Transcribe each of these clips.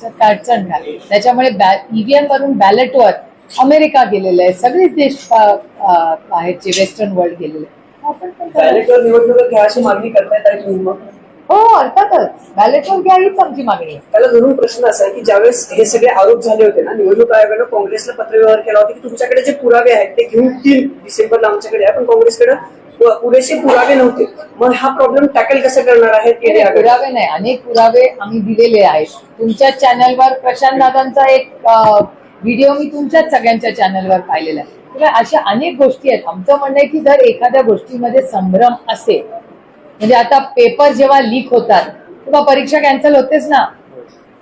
त्याच्यात अडचण नाही. त्याच्यामुळे ईव्हीएम वरून बॅलेटवर अमेरिका गेलेलं आहे. सगळेच देश आहेत जे वेस्टर्न वर्ल्ड गेलेले. बॅलेटवर निवडणुका घ्या अशी मागणी मग? हो अर्थातच. बॅलेटवर घ्या हीच आमची मागणी आहे. त्याला धरून प्रश्न असा आहे की ज्यावेळेस हे सगळे आरोप झाले होते ना निवडणूक आयोगानं काँग्रेसला पत्रव्यवहार केला होता की तुमच्याकडे जे पुरावे आहेत ते घेऊन तीन डिसेंबरला आमच्याकडे. आहे पण काँग्रेसकडे पुरेसे पुरावे नव्हते. मग हा प्रॉब्लेम टॅकल कसा करणार आहे पुरावे नाही. अनेक पुरावे आम्ही दिलेले आहेत. तुमच्या चॅनलवर प्रशांत दादांचा एक व्हिडिओ मी तुमच्याच सगळ्यांच्या चॅनलवर पाहिलेला आहे. अशा अनेक गोष्टी आहेत. आमचं म्हणणं आहे की जर एखाद्या गोष्टीमध्ये संभ्रम असेल म्हणजे आता पेपर जेव्हा लीक होतात तेव्हा परीक्षा कॅन्सल होतेच ना.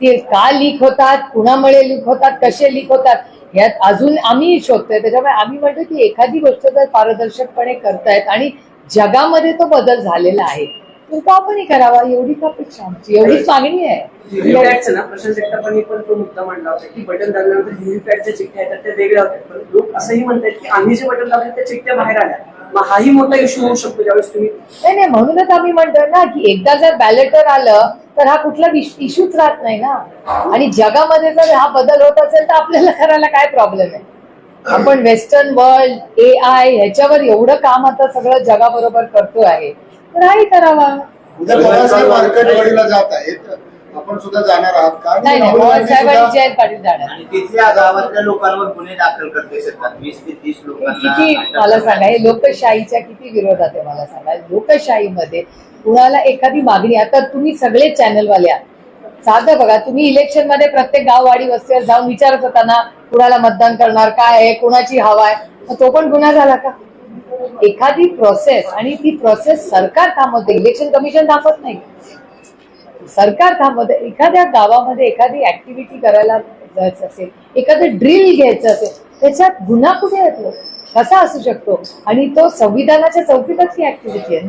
ते का लीक होतात कुणामुळे लीक होतात कसे लीक होतात यात अजून आम्ही शोधतोय. त्याच्यामुळे आम्ही म्हणतो की एखादी गोष्ट जर पारदर्शकपणे करतायत आणि जगामध्ये तो बदल झालेला आहे तर आपणही करावा. एवढीच अपेक्षा आमची. एवढीच मागणी आहे. व्हीव्हीपॅटचं ना प्रशांत जगतापांनी पण तो मुद्दा मांडला होता की बटन दाबल्यानंतर व्हीव्हीपॅटच्या चिठ्ठ्या आहेत त्या वेगळ्या होत्या पण लोक असंही म्हणतात की आम्ही जे बटन दाबले त्या चिठ्ठ्या बाहेर आल्या. मग हाही मोठा इश्यू होऊ शकतो ज्यावेळेस तुम्ही नाही नाही म्हणूनच आम्ही म्हणतोय ना की एकदा जर बॅलेटर आलं तर हा कुठला इश्यूच राहत नाही ना. आणि जगामध्ये जर हा बदल होत असेल तर आपल्याला करायला काय प्रॉब्लेम आहे? आपण वेस्टर्न वर्ल्ड ए आय ह्याच्यावर एवढं काम आता सगळं जगाबरोबर करतो आहे. तर हाही करावा. उद्या बाळासाहेब मार्केटवाडीला जात आहेत आपण सुद्धा जाणार आहात का? नाही नाही राहुल पवार गांधी साहेब आणि सुद्धा- जयंत पाटील जाणार. आणि तिथल्या गावातल्या लोकांवर गुन्हे दाखल करते शेतात वीस ते तीस हे लोकांना किती मला सांगा हे लोकशाहीच्या किती विरोधात आहे? मला सांगा लोकशाहीमध्ये कुणाला एखादी मागणी आता तुम्ही सगळे चॅनलवाले आहात. साधं बघा तुम्ही इलेक्शनमध्ये प्रत्येक गाववाडी वस्तीवर जाऊन विचारत होता ना कुणाला मतदान करणार काय आहे कुणाची हवा आहे तो पण गुन्हा झाला का? एखादी प्रोसेस आणि ती प्रोसेस सरकार थांबवते इलेक्शन कमिशन थांबवत नाही. सरकार थांबवते एखाद्या गावामध्ये एखादी ऍक्टिव्हिटी करायला जायचं असेल एखादं ड्रिल घ्यायचं असेल त्याच्यात गुन्हा कुठे येतो? कसा असू शकतो? आणि तो संविधानाच्या चौकीतच ही ऍक्टिव्हिटी आहे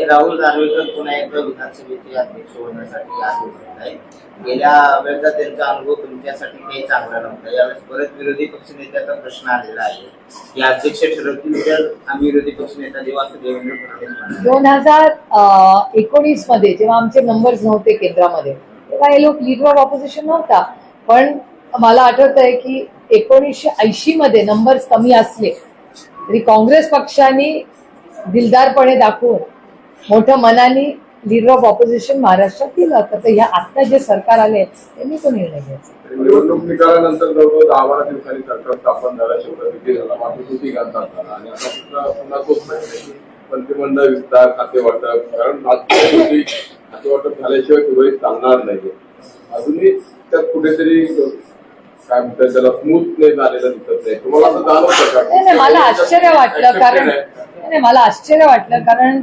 राहुल नार्वेकर पुन्हा एकदा विधानसभेचे अध्यक्ष होण्यासाठी आज होते नाही? गेल्या वेळेचा त्यांचा अनुभव तुमच्यासाठी काही चांगला नव्हता. यावेळेस परत विरोधी पक्षनेत्याचा प्रश्न आलेला आहे. की अध्यक्ष ठरवतील तर आम्ही विरोधी पक्षनेता देऊ असं देवेंद्र फडणवीस दोन हजार एकोणीसमध्ये जेव्हा आमचे नंबर्स नव्हते केंद्रामध्ये तेव्हा हे लोक लीडवर ऑफ ऑपोजिशन नव्हता. पण मला आठवत आहे की एकोणीसशे ऐंशी मध्ये नंबर्स कमी असले तरी काँग्रेस पक्षाने दिलदारपणे दाखवून मोठ्या मनाने लीडर ऑफ ऑपोजिशन महाराष्ट्रात केलं तर ह्या आता जे सरकार आले त्यांनी तो निर्णय घ्यायचा. निवडणूक निकालानंतर जवळजवळ दहा बारा दिवसांनी सरकार स्थापन झालं शपथविधी झाला मातृकृती घालतात झाला. आणि आता सुद्धा पुन्हा तोच प्रश्न आहे की मंत्रिमंडळ विस्तार खाते वाटप कारण खाते वाटप झाल्याशिवाय सुरळीत चालणार नाही अजूनही त्यात कुठेतरी काय म्हणतात त्याला स्मूथ नाही झालेलं दिसत नाही. तुम्हाला असं जाणवतं का? मला आश्चर्य वाटलं कारण मला आश्चर्य वाटलं कारण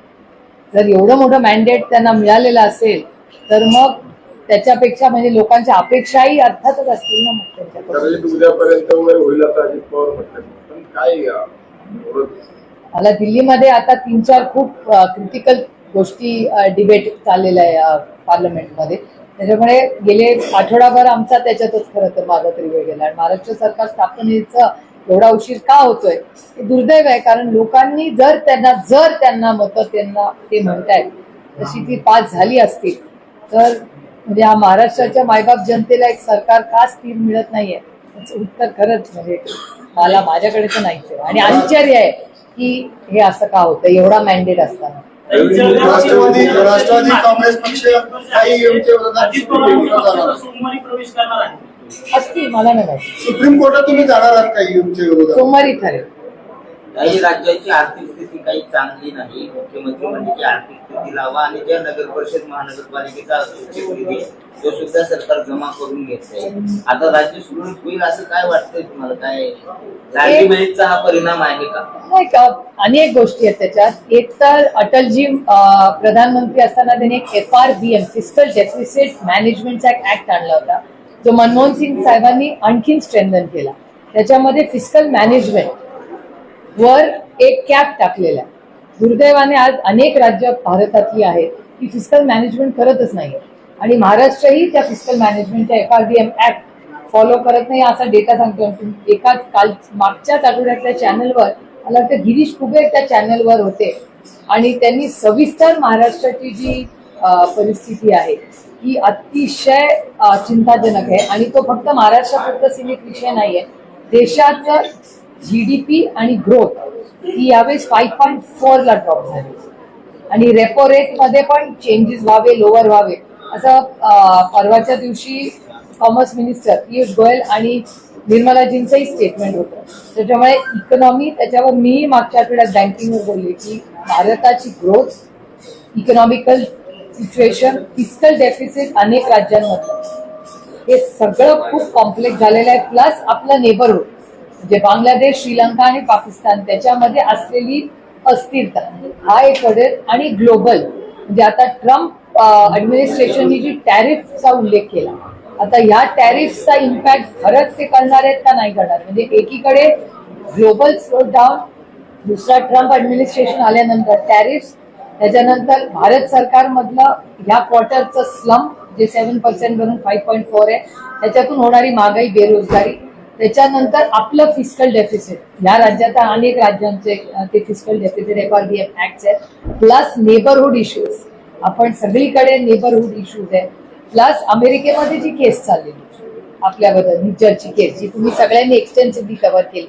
जर एवढं मोठं मॅन्डेट त्यांना मिळालेलं असेल तर मग त्याच्यापेक्षा म्हणजे लोकांच्या अपेक्षाही अर्थातच असतील ना मग मला दिल्लीमध्ये आता तीन चार खूप क्रिटिकल गोष्टी डिबेट चाललेल्या आहे पार्लमेंटमध्ये त्याच्यामुळे गेले आठवडाभर आमचा त्याच्यातच खरं तर माझा तरी वेळ गेला. आणि महाराष्ट्र सरकार स्थापनेचा एवढा उशीर का होतोय? हे दुर्दैव आहे कारण लोकांनी जर त्यांना जर त्यांना मतं त्यांना ते म्हणतायत तशी ती पास झाली असतील तर म्हणजे हा महाराष्ट्राच्या मायबाप जनतेला एक सरकार का स्थिर मिळत नाहीये. त्याचं उत्तर खरंच म्हणजे मला माझ्याकडे तर नाहीच आहे आणि आश्चर्य आहे की हे असं का होतं एवढा मॅन्डेट असताना. राष्ट्रवादी राष्ट्रवादी काँग्रेस पक्ष काही आहे. आहे असतील मला नाही माहिती. सुप्रीम कोर्टात तुम्ही जाणार आहात का विरोधात? सोमवारी ठरेल. काही राज्याची आर्थिक स्थिती काही चांगली नाही. मुख्यमंत्री म्हणजे आर्थिक स्थिती लावा आणि ज्या नगर परिषद महानगरपालिकेचा निधी आहे, तो सुद्धा सरकार जमा करून घेतोय आता राज्य सुरळीत होईल असं काय वाटतंय तुम्हाला? काय बहीणचा हा परिणाम आहे का? नाही का? अनेक गोष्टी आहेत त्याच्यात. एक तर अटलजी अं, प्रधानमंत्री असताना त्यांनी एक F R B M fiscal deficit मॅनेजमेंटचा एक ऍक्ट आणला होता. जो मनमोहन सिंग साहेबांनी आणखीन स्ट्रेंथन केला. त्याच्यामध्ये फिस्कल मॅनेजमेंट वर एक कॅप टाकलेला आहे. दुर्दैवाने आज अनेक राज्य भारतातली आहेत की फिस्कल मॅनेजमेंट करतच नाही आणि महाराष्ट्रही त्या फिस्कल मॅनेजमेंटच्या F R D M act follow करत नाही असा डेटा सांगतो एका काल मागच्याच आठवड्यातल्या चॅनलवर मला वाटतं गिरीश कुबेर त्या चॅनलवर होते. आणि त्यांनी सविस्तर महाराष्ट्राची जी परिस्थिती आहे ही अतिशय चिंताजनक आहे. आणि तो फक्त महाराष्ट्रापुरता सीमित विषय नाही आहे देशाचं जी डी पी आणि ग्रोथ ही यावेळेस फाईव्ह पॉईंट फोरला ड्रॉप झाली. आणि रेपो रेटमध्ये पण चेंजेस व्हावे लोअर व्हावे. असं परवाच्या दिवशी कॉमर्स मिनिस्टर पियुष गोयल आणि निर्मलाजींचंही स्टेटमेंट होतं. त्याच्यामुळे इकॉनॉमी त्याच्यावर मी मागच्या आठवड्यात बँकिंगवर बोलले की भारताची growth economical situation fiscal deficit अनेक राज्यांमधलं हे सगळं खूप कॉम्प्लेक्स झालेलं आहे. प्लस आपलं नेबरहुड म्हणजे बांगलादेश श्रीलंका आणि पाकिस्तान त्याच्यामध्ये असलेली अस्थिरता. हा एक पडेल आणि ग्लोबल म्हणजे आता ट्रम्प ऍडमिनिस्ट्रेशननी जी टॅरिफचा उल्लेख केला. आता ह्या टॅरिफचा इम्पॅक्ट खरंच ते करणार आहेत का नाही करणार? म्हणजे एकीकडे ग्लोबल स्लो डाऊन दुसरा ट्रम्प ऍडमिनिस्ट्रेशन आल्यानंतर टॅरिफ त्याच्यानंतर भारत सरकारमधलं ह्या क्वार्टरचं स्लम जे सेव्हन पर्सेंट वरून फाईव्ह पॉईंट फोर आहे त्याच्यातून होणारी महागाई बेरोजगारी त्याच्यानंतर आपलं फिस्कल डेफिसिट ह्या राज्याचा अनेक राज्यांचे ते physical deficit F R D F act आहेत. प्लस नेबरहुड इश्यूज आपण सगळीकडे नेबरहुड इश्यूज आहे प्लस अमेरिकेमध्ये जी केस चाललेली आपल्याबद्दल निचरची केस जी तुम्ही सगळ्यांनी एक्सटेन्सिव्हली कव्हर केली.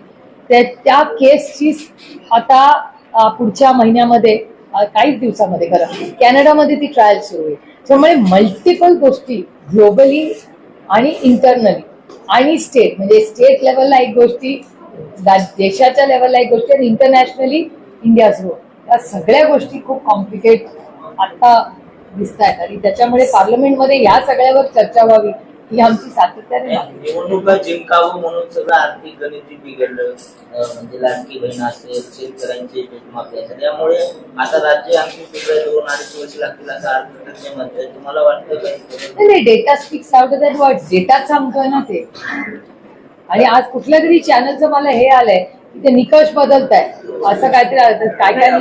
त्या केसची आता पुढच्या महिन्यामध्ये काहीच दिवसामध्ये खरं. कॅनडामध्ये ती ट्रायल सुरू आहे. त्यामुळे मल्टिपल गोष्टी ग्लोबली आणि इंटरनली आणि स्टेट म्हणजे स्टेट लेवलला एक गोष्टी देशाच्या लेवलला एक गोष्टी आणि इंटरनॅशनली इंडिया सुरू. या सगळ्या गोष्टी खूप कॉम्प्लिकेट आता दिसत आहेत आणि त्याच्यामुळे पार्लमेंटमध्ये या सगळ्यावर चर्चा व्हावी. ही आमची सातत्याने मागणी आहे. निवडणुका जिंकावं म्हणून सगळं आर्थिक गणित बिघडलं. अं, म्हणजे लाडकी बहीण असेल शेतकऱ्यांचे माफी असेल. त्यामुळे आता राज्य आणखी वेगळं दोन अडीच वर्ष लागतील असं अर्थतज्ञ म्हणतात. तुम्हाला वाटतं नाही काय नाही data speaks out that word डेटाच सांगतोय ना ते. आणि आज कुठल्या तरी चॅनलचं मला हे आलंय. की ते निकष बदलत आहे असं काहीतरी. काय काय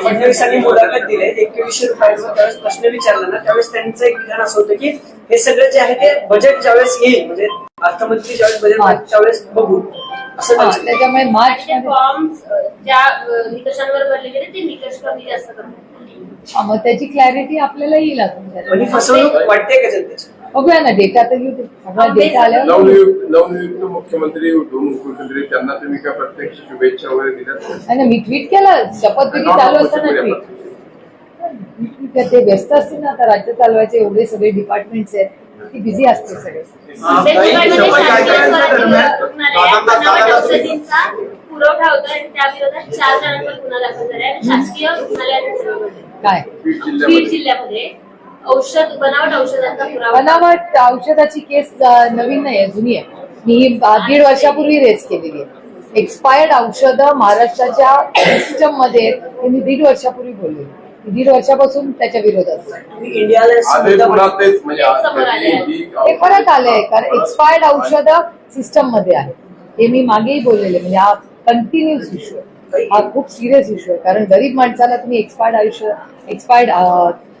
फडणवीसांनी मुलाखत दिली एकवीसशे त्यावेळेस प्रश्न विचारला ना त्यावेळेस त्यांचं एक विधान असं होतं की हे सगळं जे आहे ते बजेट ज्यावेळेस येईल म्हणजे अर्थमंत्री ज्यावेळेस बजेट त्यावेळेस बघू. असं हा, त्यांचं त्याच्यामुळे मार्च ते फॉर्म्स ज्या निकषांवर भरले गेले ते निकष कमी जास्त करतात मग त्याची क्लॅरिटी आपल्याला येईल. फसवणूक वाटते का जनतेची? बघूया ना डेटा तर येऊ दे. सगळा डेटा आल्यावर नवनियुक्त नवनियुक्त मुख्यमंत्री त्यांना तुम्ही काय प्रत्यक्ष शुभेच्छा वगैरे दिल्यात नाही ना, मी ट्विट केलं. शपथविधी चालू असताना ट्विट करते. व्यस्त असतील ना आता राज्य चालवायचे एवढे सगळे डिपार्टमेंट्स आहेत. ती बिझी असते सगळे. मुंबईमध्ये शासकीय स्वराज्य रुग्णालयात बनावट औषधींचा पुरवठा होता आणि त्या विरोधात चार जणांवर गुन्हा दाखल झाला आणि शासकीय रुग्णालयात हे सगळं घडलं. काय बीड जिल्ह्यामध्ये. औषध बनावट औषधांचा पुरावा. बनावट औषधाची केस अं, नवीन नाही आहे जुनी आहे. मी ही अं, दीड वर्षापूर्वी रेस केलेली आहे. एक्सपायर्ड औषधं महाराष्ट्राच्या सिस्टममध्ये आहेत, हे मी दीड वर्षापूर्वी बोलले. दीड वर्षापासून त्याच्या विरोधात आहे. तुम्ही इंडियाला आधी पुन्हा तेच म्हणजे समोर. ही- हे परत आलंय कारण एक्सपायर्ड औषधं सिस्टममध्ये आहे हे मी मागेही बोललेले म्हणजे हा कंटिन्युअस इश्यू आहे. हा खूप सिरियस इश्यू आहे. कारण गरीब माणसाला तुम्ही एक्सपायर्ड आयुष्य एक्सपायर्ड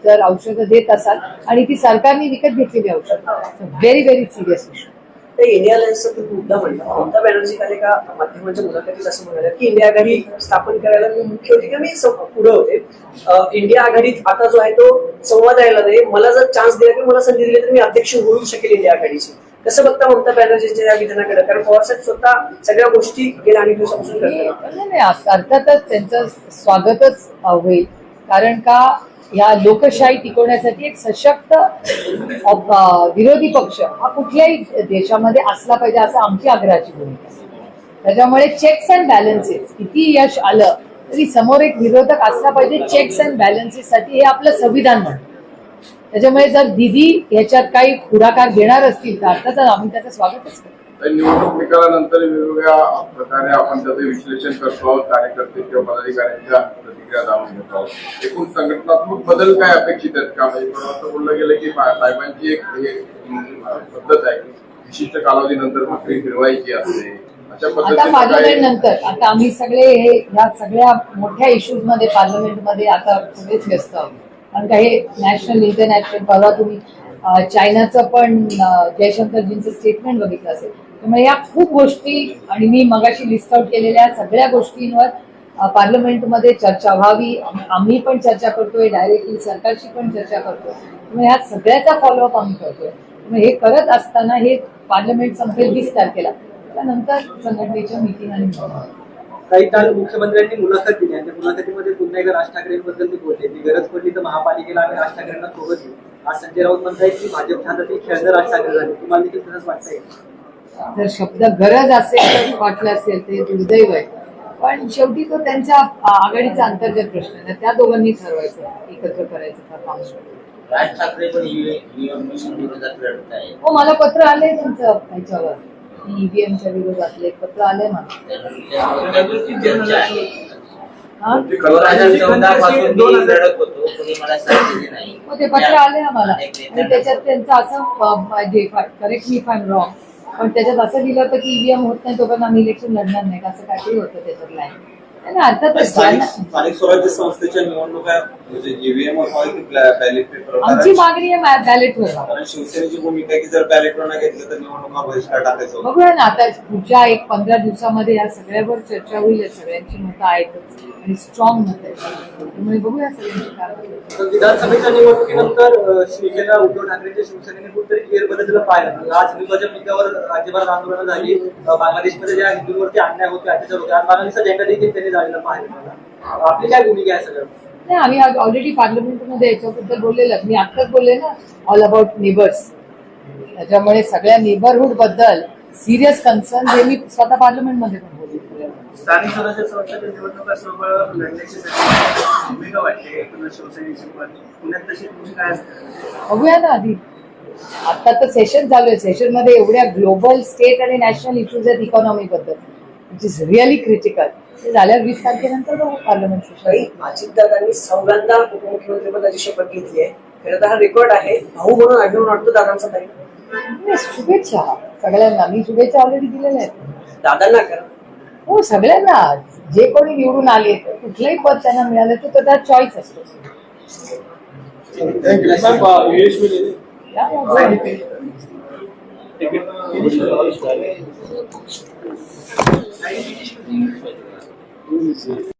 जर औषधं देत असाल आणि ती सरकारने विकत घेतलेली औषधं very very serious issue India अलायन्सचा तुम्ही मुद्दा म्हणला ममता बॅनर्जी काल एका माध्यमांच्या मुलाखतीत असं म्हणाल्या की इंडिया आघाडी स्थापन करायला मी मुख्य होती किंवा मी पुढे होते. इंडिया आघाडीत आता जो आहे तो संवाद राहिला नाही. मला जर चान्स दिला किंवा मला संधी दिली तर मी अध्यक्ष होऊ शकेल इंडिया आघाडीची. कसं बघता ममता बॅनर्जींच्या या विधानाकडे? कारण पवारसाहेब स्वतः सगळ्या गोष्टी गेल्या दिवसापासून करतात. नाही, अर्थातच त्यांचं स्वागतच होईल. कारण का? या लोकशाही टिकवण्यासाठी एक सशक्त विरोधी पक्ष हा कुठल्याही देशामध्ये असला पाहिजे असं आमची आग्रहाची भूमिका आहे. त्याच्यामुळे चेक्स अँड बॅलन्सेस किती यश आलं तरी समोर एक विरोधक असला पाहिजे चेक्स अँड बॅलन्सेस साठी हे आपलं संविधान म्हणतं त्याच्यामुळे जर दिदी ह्याच्यात काही पुढाकार घेणार असतील तर अर्थातच आम्ही त्याचं स्वागतच करू निवडणूक निकालानंतर वेगवेगळ्या प्रकारे आपण त्याचे विश्लेषण करतो आहोत कार्यकर्ते किंवा पदाधिकाऱ्यांच्या प्रतिक्रिया जाणून घेतो आहोत. एकूण संघटनात्मक बदल काय अपेक्षित आहेत? का म्हणजे पण असं बोललं गेलं की साहेबांची एक पद्धत आहे की विशिष्ट कालावधीनंतर भाकरी फिरवायची असते. आता पद्धतीने पार्लमेंट काय नंतर आता आम्ही सगळे हे ह्या सगळ्या मोठ्या इश्यूजमध्ये पार्लमेंटमध्ये आता सगळेच व्यस्त आहोत. कारण का हे नॅशनल इंटरनॅशनल परवा तुम्ही चायनाचं पण जयशंकरजींचं स्टेटमेंट बघितलं असेल. त्यामुळे या खूप गोष्टी आणि मी मगाशी लिस्ट आउट केलेल्या सगळ्या गोष्टींवर पार्लमेंटमध्ये चर्चा व्हावी. आम्ही पण चर्चा करतोय डायरेक्टली सरकारशी पण चर्चा करतोय. त्यामुळे ह्या सगळ्याचा फॉलोअप आम्ही करतोय. त्यामुळे हे करत असताना हे पार्लमेंट संपेल वीस तारखेला. त्यानंतर संघटनेच्या मिटिंग आणि काही काल मुख्यमंत्र्यांनी मुलाखत दिली आणि त्या मुलाखतीमध्ये पुन्हा एकदा राज ठाकरेंबद्दल ते बोलले. की गरज पडली तर महापालिकेला आम्ही राज ठाकरेंना सोबत घेऊ. आज संजय राऊत म्हणतायत की भाजप हातातील खेळणं राज ठाकरे झाले. तुम्हाला देखील तसंच वाटतंय? जर शब्द गरज असेल तर वाटलं असेल ते दुर्दैव आहे. पण शेवटी तो त्यांच्या आघाडीचा अंतर्गत प्रश्न आहे. त्या दोघांनी ठरवायचं एकत्र करायचं का काम राज ठाकरे पण हो मला पत्र आलंय त्यांचं ह्याच्यावर ईव्हीएमच्या विरोधातले पत्र आलंय मला. हा? ते पत्र आले आम्हाला. आणि त्याच्यात त्यांचं असं करेक्ट मी फाय रॉंग पण त्याच्यात असं लिहिलं होतं की ईव्हीएम होत नाही तोपर्यंत आम्ही इलेक्शन लढणार नाही. असं काहीतरी होतं त्याच्यात लाईन स्थानिक स्वराज्य संस्थेच्या निवडणुका म्हणजे ईव्हीएम व्हावी की बॅलेट पेपर आमची मागणी आहे बॅलेटवर कारण शिवसेनेची भूमिका की जर बॅलेटवर नाही घेतलं तर निवडणुका बहिष्कार टाकायचं. बघूया ना आता पुढच्या एक पंधरा दिवसामध्ये या सगळ्यावर चर्चा होईल सगळ्यांची मतं आहेतच आणि स्ट्रॉंग मत आहे त्यामुळे बघूया सगळ्यांची विधानसभेच्या निवडणुकीनंतर शिवसेना उद्धव ठाकरेंच्या शिवसेनेने कुठेतरी फेरबदल दिलं पाहिलं. आज हिंदुत्वाच्या मुद्द्यावर राज्यभरात आंदोलनं झाली. बांगलादेशमध्ये ज्या हिंदूंवरती अन्याय होते अत्याचार होते आज बांगलादेशचा झेंडा देखील त्यांनी मला. आपली काय भूमिका आहे नाही आम्ही ऑलरेडी पार्लमेंटमध्ये याच्याबद्दल बोललेलं मी आत्ताच बोलले ना ऑल अबाउट नेबर्स त्याच्यामुळे सगळ्या नेबरहुडबद्दल सिरियस कन्सर्न हे मी स्वतः पार्लमेंटमध्ये पण बोलले. स्थानिक स्वराज्य संस्थेच्या निवडणुका सोबत लढण्याची त्यांची भूमिका वाटते पुन्हा शिवसेनेची पण. पुण्यात तशी तुमची काय असते? बघूया ना आधी. आता तर सेशन चालू आहे. सेशनमध्ये एवढ्या ग्लोबल स्टेट आणि नॅशनल इश्यूज आहेत इकॉनॉमी बद्दल विच इज रिअली क्रिटिकल ते झाल्यावर वीस तारखेनंतर बघू पार्लमेंट काही सेशन अजितदादांनी चौघांदा उपमुख्यमंत्री पदाची शपथ घेतली आहे. खरं तर हा रेकॉर्ड आहे. भाऊ म्हणून अभिमान वाटतो दादांचा तरी शुभेच्छा. सगळ्यांना. मी शुभेच्छा ऑलरेडी दिलेल्या आहेत. दादांना करा हो सगळ्यांना. जे कोणी निवडून आले कुठलंही पद त्यांना मिळालं तर तो त्यात चॉईस असतो. या, बोला. What?